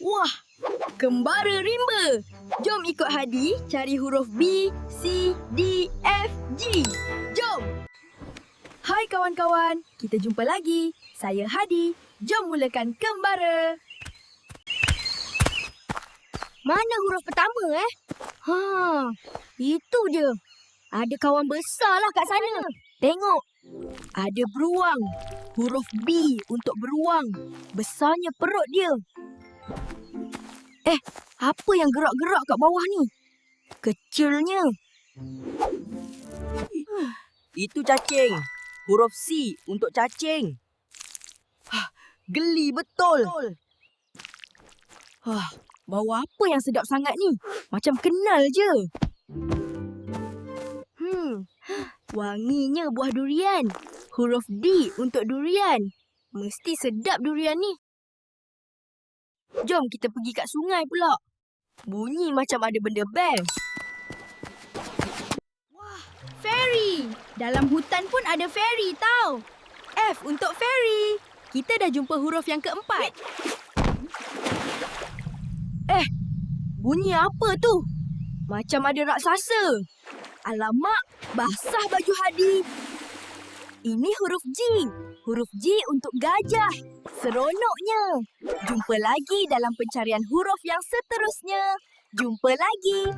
Wah, kembara rimba. Jom ikut Hadi cari huruf B, C, D, F, G. Jom. Hai kawan-kawan, kita jumpa lagi. Saya Hadi. Jom mulakan kembara. Mana huruf pertama eh? Ha, itu je. Ada kawan besar lah kat sana. Tengok. Ada beruang. Huruf B untuk beruang. Besarnya perut dia. Eh, apa yang gerak-gerak kat bawah ni? Kecilnya. Itu cacing. Huruf C untuk cacing. Hah, geli betul. Wah, bau apa yang sedap sangat ni? Macam kenal je. Hmm, wanginya buah durian. Huruf D untuk durian. Mesti sedap durian ni. Jom kita pergi kat sungai pula. Bunyi macam ada benda best. Wah, fairy. Dalam hutan pun ada fairy tau. F untuk fairy. Kita dah jumpa huruf yang keempat. Eh, bunyi apa tu? Macam ada raksasa. Alamak, basah baju Hadi. Ini huruf G. Huruf G untuk gajah. Seronoknya. Jumpa lagi dalam pencarian huruf yang seterusnya. Jumpa lagi.